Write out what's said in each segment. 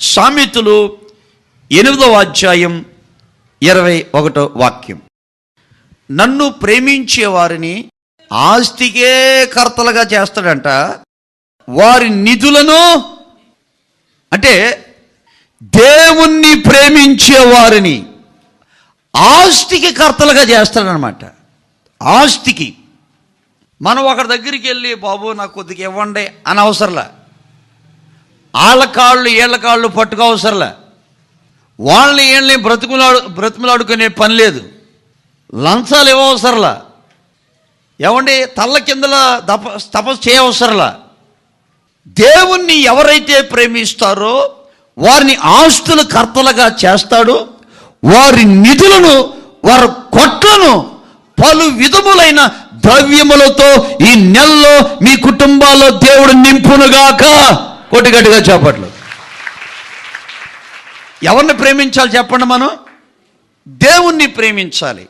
సామెతలు ఎనిమిదవ అధ్యాయం ఇరవై ఒకటో వాక్యం. నన్ను ప్రేమించే వారిని ఆస్తికే కర్తలుగా చేస్తాడంట. వారి నిధులను అంటే దేవుణ్ణి ప్రేమించే వారిని ఆస్తికి కర్తలుగా చేస్తాడనమాట ఆస్తికి. మనం ఒకరి దగ్గరికి వెళ్ళి బాబు నాకు కొద్దిగా ఇవ్వండి అనవసరంలా. వాళ్ళ కాళ్ళు ఏళ్ళ కాళ్ళు పట్టుకో వాళ్ళని వీళ్ళని బ్రతుకులాడు బ్రతుకులాడుకునే పని లేదు. లంచాలు ఇవ్వవసరలా ఏమండి? తల్ల కిందల తప తపస్సు చేయవసరలా దేవుణ్ణి ఎవరైతే ప్రేమిస్తారో వారిని ఆస్తుల కర్తలుగా చేస్తాడు. వారి నిధులను వారి కొట్లను పలు విధములైన ద్రవ్యములతో ఈ నెలలో మీ కుటుంబాల్లో దేవుడు నింపునుగాక. కొట్టిగట్టిగా చేపట్లు. ఎవరిని ప్రేమించాలి చెప్పండి మనం? దేవుణ్ణి ప్రేమించాలి.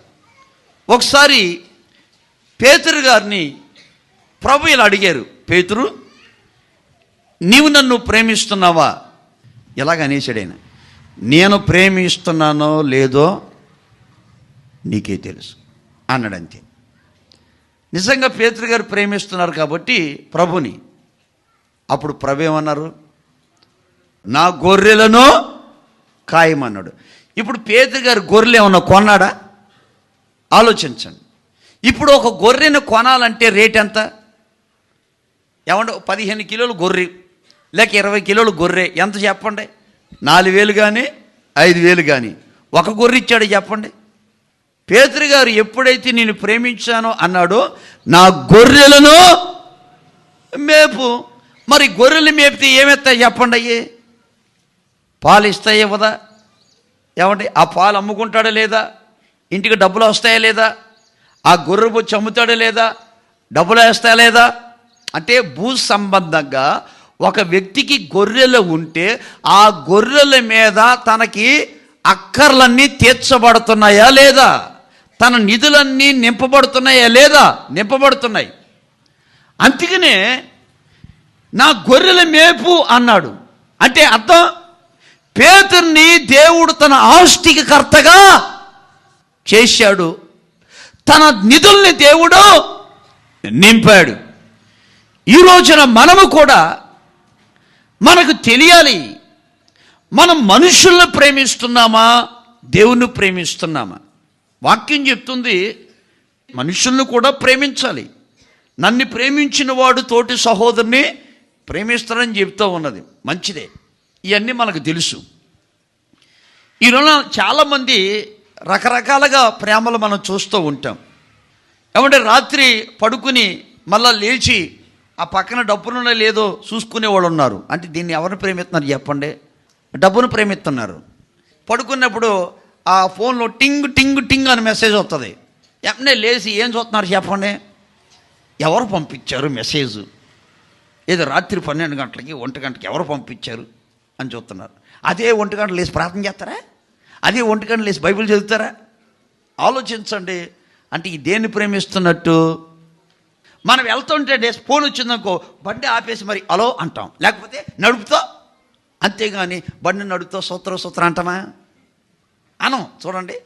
ఒకసారి పేతురు గారిని ప్రభు ఇలా అడిగారు పేతురు నీవు నన్ను ప్రేమిస్తున్నావా? ఎలాగ అనేసాడు ఆయన నేను ప్రేమిస్తున్నానో లేదో నీకే తెలుసు. అన్నాడు అంతే. నిజంగా పేతురు గారు ప్రేమిస్తున్నారు కాబట్టి ప్రభుని అప్పుడు ప్రభు ఏమన్నారు నా గొర్రెలను ఖాయమన్నాడు ఇప్పుడు పేదరి గారు గొర్రెలు ఏమన్నా కొన్నాడా? ఆలోచించండి. ఇప్పుడు ఒక గొర్రెను కొనాలంటే రేట్ ఎంత? ఏమంటే పదిహేను కిలోలు గొర్రె లేక ఇరవై కిలోలు గొర్రె ఎంత చెప్పండి? నాలుగు వేలు కానీ ఐదు వేలు కానీ ఒక గొర్రె ఇచ్చాడు చెప్పండి. పేదరి గారు ఎప్పుడైతే నేను ప్రేమించానో అన్నాడో నా గొర్రెలను మేపు. మరి గొర్రెలు మేపితే ఏమెత్తాయి చెప్పండి అయ్యి? పాలు ఇస్తాయి ఇవ్వదా? ఏమంటే ఆ పాలు అమ్ముకుంటాడా లేదా? ఇంటికి డబ్బులు వస్తాయా లేదా? ఆ గొర్రె బొచ్చి అమ్ముతాడా లేదా? డబ్బులు వేస్తాయా లేదా? అంటే భూ సంబంధంగా ఒక వ్యక్తికి గొర్రెలు ఉంటే ఆ గొర్రెల మీద తనకి అక్కర్లన్నీ తీర్చబడుతున్నాయా లేదా? తన నిధులన్నీ నింపబడుతున్నాయా లేదా? నింపబడుతున్నాయి. అందుకనే నా గొర్రెల మేపు అన్నాడు. అంటే అర్థం? పేతుర్ని దేవుడు తన ఆస్తికి కర్తగా చేశాడు. తన నిధుల్ని దేవుడు నింపాడు. ఈ రోజున మనము కూడా మనకు తెలియాలి మనం మనుషులను ప్రేమిస్తున్నామా దేవుణ్ణి ప్రేమిస్తున్నామా? వాక్యం చెప్తుంది మనుషులను కూడా ప్రేమించాలి. నన్ను ప్రేమించిన వాడు తోటి సహోదరుని ప్రేమిస్తారని చెప్తూ ఉన్నది. మంచిదే. ఇవన్నీ మనకు తెలుసు. ఈరోజు చాలామంది రకరకాలుగా ప్రేమలు మనం చూస్తూ ఉంటాం. ఏమంటే రాత్రి పడుకుని మళ్ళా లేచి ఆ పక్కన డబ్బులున్నా లేదో చూసుకునే వాళ్ళు ఉన్నారు. అంటే దీన్ని ఎవరిని ప్రేమిస్తున్నారు చెప్పండి? డబ్బును ప్రేమిస్తున్నారు. పడుకున్నప్పుడు ఆ ఫోన్లో టింగ్ టింగ్ టింగ్ అని మెసేజ్ వస్తుంది వెంటనే లేచి ఏం చూస్తున్నారు చెప్పండి? ఎవరు పంపించారు మెసేజ్? ఏదో రాత్రి పన్నెండు గంటలకి ఒంటి గంటకి ఎవరు పంపించారు అని చూస్తున్నారు. అదే ఒంటి గంటలు లేచి ప్రార్థన చేస్తారా? అదే ఒంటి గంటలు లేచి బైబిల్ చదువుతారా? ఆలోచించండి. అంటే ఈ దేన్ని ప్రేమిస్తున్నట్టు మనం వెళ్తుంటే ఫోన్ వచ్చిందనుకో బండి ఆపేసి మరి అలో అంటాం. లేకపోతే నడుపుతో అంతేగాని బండి నడుపుతో సూత్ర సూత్ర అంటామా? అనం చూడండి.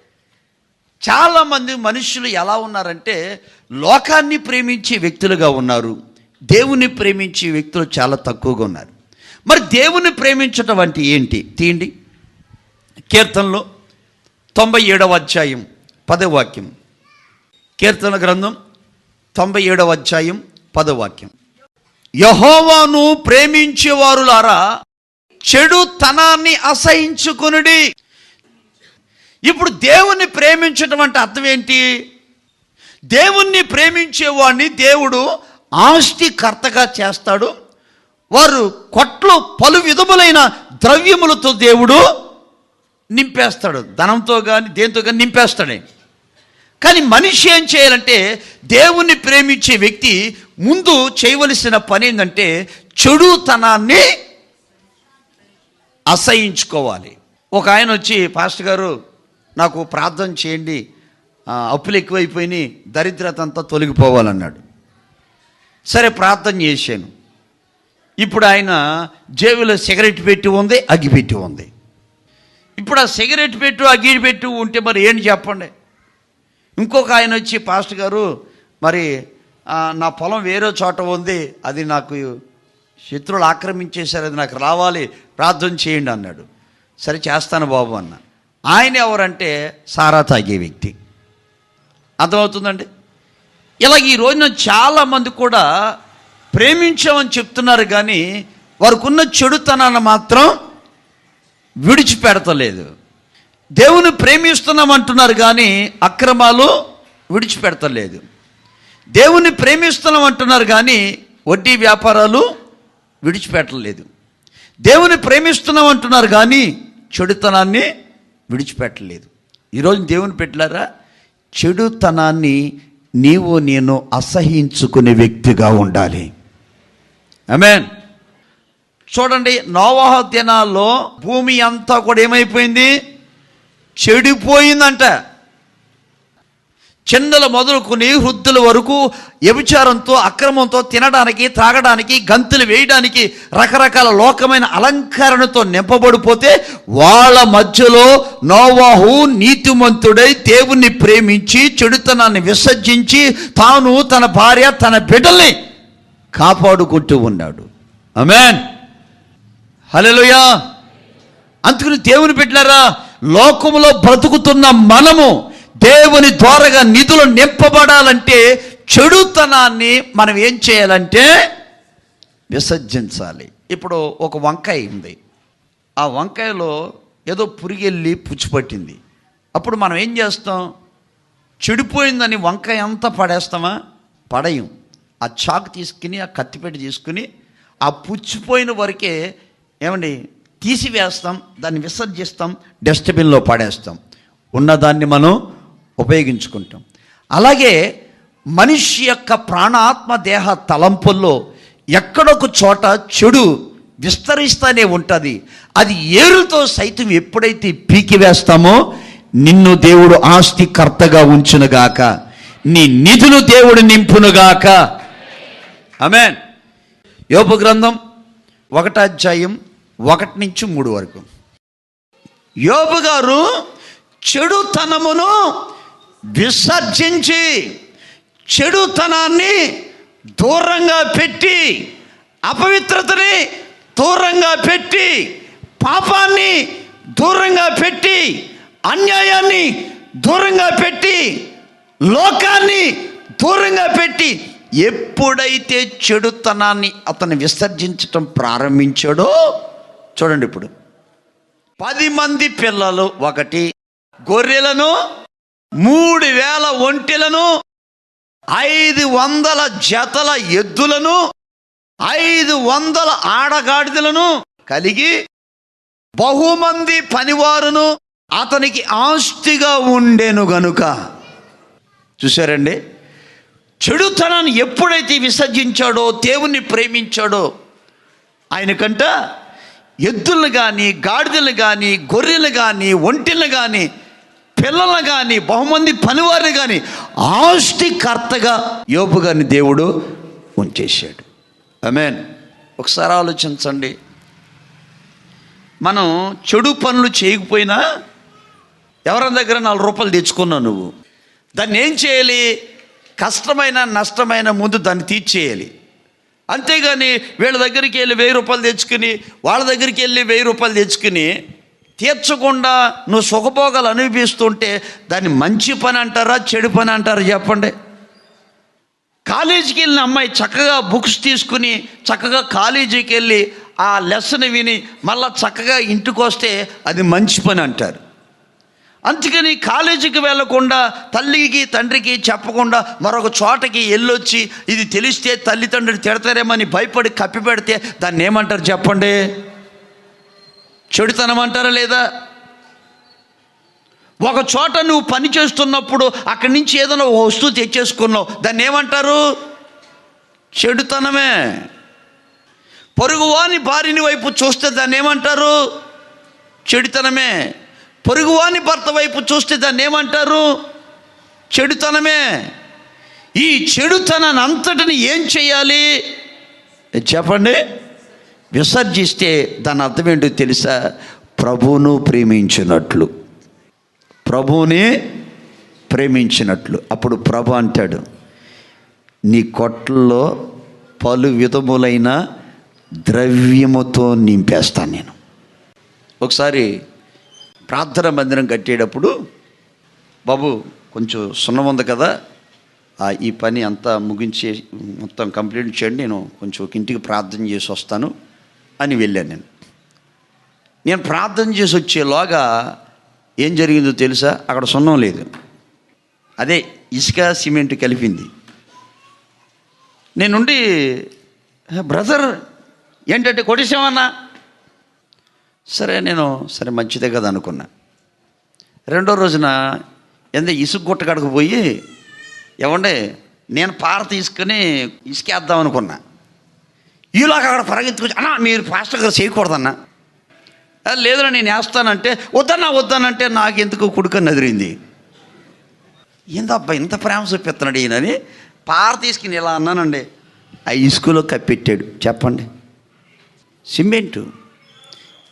చాలామంది మనుషులు ఎలా ఉన్నారంటే లోకాన్ని ప్రేమించే వ్యక్తులుగా ఉన్నారు. దేవుని ప్రేమించే వ్యక్తులు చాలా తక్కువగా ఉన్నారు. మరి దేవుని ప్రేమించటం వంటి ఏంటి? తీయండి. కీర్తనలో తొంభై ఏడవ అధ్యాయం పదవ వాక్యం. కీర్తన గ్రంథం తొంభై ఏడవ అధ్యాయం పదవ వాక్యం. యహోవాను ప్రేమించేవారులారా చెడు తనాన్ని అసహించుకునుడి. ఇప్పుడు దేవుణ్ణి ప్రేమించడం అంటే అర్థం ఏంటి? దేవుణ్ణి ప్రేమించేవాడిని దేవుడు ఆస్తికర్తగా చేస్తాడు. వారు కొట్లు పలు విధములైన ద్రవ్యములతో దేవుడు నింపేస్తాడు. ధనంతో కానీ దేంతో కానీ నింపేస్తాడే. కానీ మనిషి ఏం చేయాలంటే దేవుణ్ణి ప్రేమించే వ్యక్తి ముందు చేయవలసిన పని ఏంటంటే చెడుతనాన్ని అసహించుకోవాలి. ఒక ఆయన వచ్చి పాస్టర్ గారు నాకు ప్రార్థన చేయండి. అప్పులు ఎక్కువైపోయినాయి. దరిద్రత అంతా తొలగిపోవాలన్నాడు. సరే ప్రార్థన చేశాను. ఇప్పుడు ఆయన జేబులో సిగరెట్ పెట్టి ఉంది అగ్గి పెట్టి ఉంది. ఇప్పుడు ఆ సిగరెట్ పెట్టు అగ్గి పెట్టు ఉంటే మరి ఏంటి చెప్పండి? ఇంకొక ఆయన వచ్చి పాస్టర్ గారు మరి నా పొలం వేరే చోట ఉంది అది నాకు శత్రువులు ఆక్రమించేశారు అది నాకు రావాలి ప్రార్థన చేయండి అన్నాడు. సరే చేస్తాను బాబు అన్న. ఆయన ఎవరంటే సారా తాగే వ్యక్తి. అర్థమవుతుందండి? ఇలా ఈ రోజున చాలామంది కూడా ప్రేమించామని చెప్తున్నారు కానీ వారికి ఉన్న చెడుతనాన్ని మాత్రం విడిచిపెడతలేదు. దేవుని ప్రేమిస్తున్నాం అంటున్నారు కానీ అక్రమాలు విడిచిపెడతలేదు. దేవుని ప్రేమిస్తున్నాం అంటున్నారు కానీ వడ్డీ వ్యాపారాలు విడిచిపెట్టలేదు. దేవుని ప్రేమిస్తున్నాం అంటున్నారు కానీ చెడుతనాన్ని విడిచిపెట్టలేదు. ఈరోజు దేవుని పెట్టారా? చెడుతనాన్ని నీవు నేను అసహించుకునే వ్యక్తిగా ఉండాలి. ఆమేన్ చూడండి నోవాహ దినాల్లో భూమి అంతా కూడా ఏమైపోయింది? చెడిపోయిందంట. చిన్నల మొదలుకొని వృద్ధుల వరకు వ్యభిచారంతో అక్రమంతో తినడానికి త్రాగడానికి గంతులు వేయడానికి రకరకాల లోకమైన అలంకరణతో నింపబడిపోతే వాళ్ళ మధ్యలో నోవాహు నీతిమంతుడై దేవుణ్ణి ప్రేమించి చెడుతనాన్ని విసర్జించి తాను తన భార్య తన బిడ్డల్ని కాపాడుకుంటూ ఉన్నాడు. అమెన్ హలోయా అందుకని దేవుని పెట్టారా లోకములో బ్రతుకుతున్న మనము దేవుని ద్వారగా నిధులు నింపబడాలంటే చెడుతనాన్ని మనం ఏం చేయాలంటే విసర్జించాలి. ఇప్పుడు ఒక వంకాయ ఉంది. ఆ వంకాయలో ఏదో పురిగెళ్ళి పుచ్చిపట్టింది. అప్పుడు మనం ఏం చేస్తాం? చెడిపోయిందని వంకాయ అంతా పడేస్తామా? పడయం. ఆ చాకు తీసుకుని ఆ కత్తిపెట్టి తీసుకుని ఆ పుచ్చిపోయిన వరకే ఏమండి? తీసివేస్తాం దాన్ని విసర్జిస్తాం డస్ట్బిన్లో పడేస్తాం. ఉన్నదాన్ని మనం ఉపయోగించుకుంటాం. అలాగే మనిషి యొక్క ప్రాణాత్మ దేహ తలంపుల్లో ఎక్కడొక చోట చెడు విస్తరిస్తూనే ఉంటుంది. అది ఏరుతో సైతం ఎప్పుడైతే పీకివేస్తామో నిన్ను దేవుడు ఆస్తికర్తగా ఉంచునుగాక. నీ నిధులు దేవుడు నింపునుగాక. అమెన్ యోపు గ్రంథం ఒకటాధ్యాయం ఒకటి నుంచి మూడు వరకు. యోపు గారు చెడుతనమును విసర్జించి చెడుతనాన్ని దూరంగా పెట్టి అపవిత్రతని దూరంగా పెట్టి పాపాన్ని దూరంగా పెట్టి అన్యాయాన్ని దూరంగా పెట్టి లోకాన్ని దూరంగా పెట్టి ఎప్పుడైతే చెడుతనాన్ని అతను విసర్జించటం ప్రారంభించాడో చూడండి ఇప్పుడు. పది మంది పిల్లలు ఒకటి గొర్రెలను మూడు వేల ఒంటెలను ఐదు వందల జతల ఎద్దులను ఐదు వందల ఆడగాడిదలను కలిగి బహుమంది పనివారును అతనికి ఆస్తిగా ఉండేను గనుక. చూసారండి చెడుతనాన్ని ఎప్పుడైతే విసర్జించాడో దేవుణ్ణి ప్రేమించాడో ఆయనకంట ఎద్దులను కానీ గాడిదలు కానీ గొర్రెలు కానీ ఒంటెలు కానీ పిల్లలను కానీ బహుమంది పనివారిని కానీ ఆస్తికర్తగా యోపు గారిని దేవుడు ఉంచేశాడు. అమేన్ ఒకసారి ఆలోచించండి. మనం చెడు పనులు చేయకపోయినా ఎవరి దగ్గర నాలుగు రూపాయలు తెచ్చుకున్నావు నువ్వు? దాన్ని ఏం చేయాలి? కష్టమైన నష్టమైన ముందు దాన్ని తీర్చేయాలి. అంతేగాని వీళ్ళ దగ్గరికి వెళ్ళి వెయ్యి రూపాయలు తెచ్చుకుని వాళ్ళ దగ్గరికి వెళ్ళి వెయ్యి రూపాయలు తెచ్చుకుని తీర్చకుండా నువ్వు సుఖభోగాలు అనుభవిస్తుంటే దాన్ని మంచి పని అంటారా చెడు పని అంటారా చెప్పండి. కాలేజీకి వెళ్ళిన అమ్మాయి చక్కగా బుక్స్ తీసుకుని చక్కగా కాలేజీకి వెళ్ళి ఆ లెసన్ విని మళ్ళా చక్కగా ఇంటికి వస్తే అది మంచి పని అంటారు. అందుకని కాలేజీకి వెళ్ళకుండా తల్లికి తండ్రికి చెప్పకుండా మరొక చోటకి వెళ్ళొచ్చి ఇది తెలిస్తే తల్లిదండ్రులు తిడతారేమని భయపడి కప్పి పెడితే దాన్ని ఏమంటారు చెప్పండి? చెడుతనం అంటారా లేదా? ఒక చోట నువ్వు పని చేస్తున్నప్పుడు అక్కడి నుంచి ఏదైనా ఒక వస్తువు తెచ్చేసుకున్నావు దాన్ని ఏమంటారు? చెడుతనమే. పొరుగువాని భార్యని వైపు చూస్తే దాన్ని ఏమంటారు? చెడుతనమే. పొరుగువాని భర్త వైపు చూస్తే దాన్ని ఏమంటారు? చెడుతనమే. ఈ చెడుతనాన్ని అంతటిని ఏం చేయాలి? చెప్పండి. విసర్జిస్తే దాని అర్థం ఏంటో తెలుసా? ప్రభువును ప్రేమించినట్లు. ప్రభువుని ప్రేమించినట్లు. అప్పుడు ప్రభు అంటాడు నీ కొట్లలో పలు విధములైన ద్రవ్యముతో నింపేస్తాను నేను. ఒకసారి ప్రార్థన మందిరం కట్టేటప్పుడు బాబు కొంచెం సున్నం ఉంది కదా ఆ, ఈ పని అంతా ముగించి మొత్తం కంప్లీట్ చేయండి నేను కొంచెం ఒక ఇంటికి ప్రార్థన చేసి వస్తాను. అని వెళ్ళాను నేను. నేను ప్రార్థన చేసి వచ్చేలోగా ఏం జరిగిందో తెలుసా? అక్కడ సున్నం లేదు. అదే ఇసుక సిమెంట్ కలిపింది. నేనుండి బ్రదర్ ఏంటంటే కొట్టేసామన్నా సరే నేను సరే మంచిదే కదా అనుకున్నా. రెండో రోజున ఎంత ఇసుక గుట్ట పోయి ఏమండే నేను పార తీసుకుని ఇసుకేద్దాం అనుకున్నా. ఈలోగా అక్కడ పరిగెత్తుకొచ్చి అన్నా మీరు ఫాస్ట్గా చేయకూడదన్నా. లేదన్నా నేను వేస్తానంటే. వద్దన్నా వద్దనంటే నాకు ఎందుకు కుడుక నదిరింది? ఏందబ్బా ఇంత ప్రేమ చూపిస్తున్నాడు ఈయనని? పార తీసుకుని ఇలా అన్నానండి. ఆ ఇసుకలో కప్పెట్టాడు. చెప్పండి. సిమెంటు.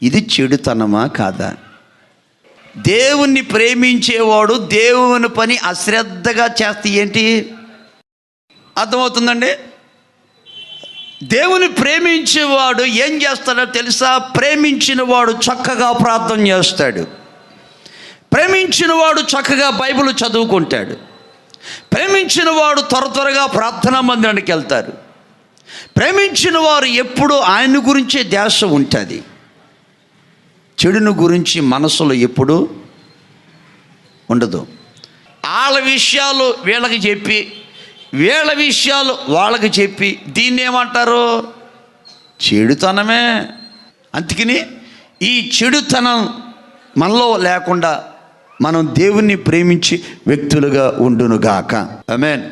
ఇది చెడుతనమా కాదా? దేవుణ్ణి ప్రేమించేవాడు దేవుని పని అశ్రద్ధగా చేస్తే ఏంటి? అర్థమవుతుందండి? దేవుని ప్రేమించేవాడు ఏం చేస్తాడో తెలుసా? ప్రేమించిన వాడు చక్కగా ప్రార్థన చేస్తాడు. ప్రేమించిన వాడు చక్కగా బైబిల్ చదువుకుంటాడు. ప్రేమించిన వాడు త్వర త్వరగా ప్రార్థనా మందిరానికి వెళ్తారు. ప్రేమించిన వారు ఎప్పుడు ఆయన గురించే ధ్యాస ఉంటుంది. చెడును గురించి మనసులో ఎప్పుడు ఉండదు. వాళ్ళ విషయాలు వీళ్ళకి చెప్పి వీళ్ళ విషయాలు వాళ్ళకి చెప్పి దీన్ని ఏమంటారు? చెడుతనమే. అందుకని ఈ చెడుతనం మనలో లేకుండా మనం దేవుణ్ణి ప్రేమించి వ్యక్తులుగా ఉండునుగాక. మీన్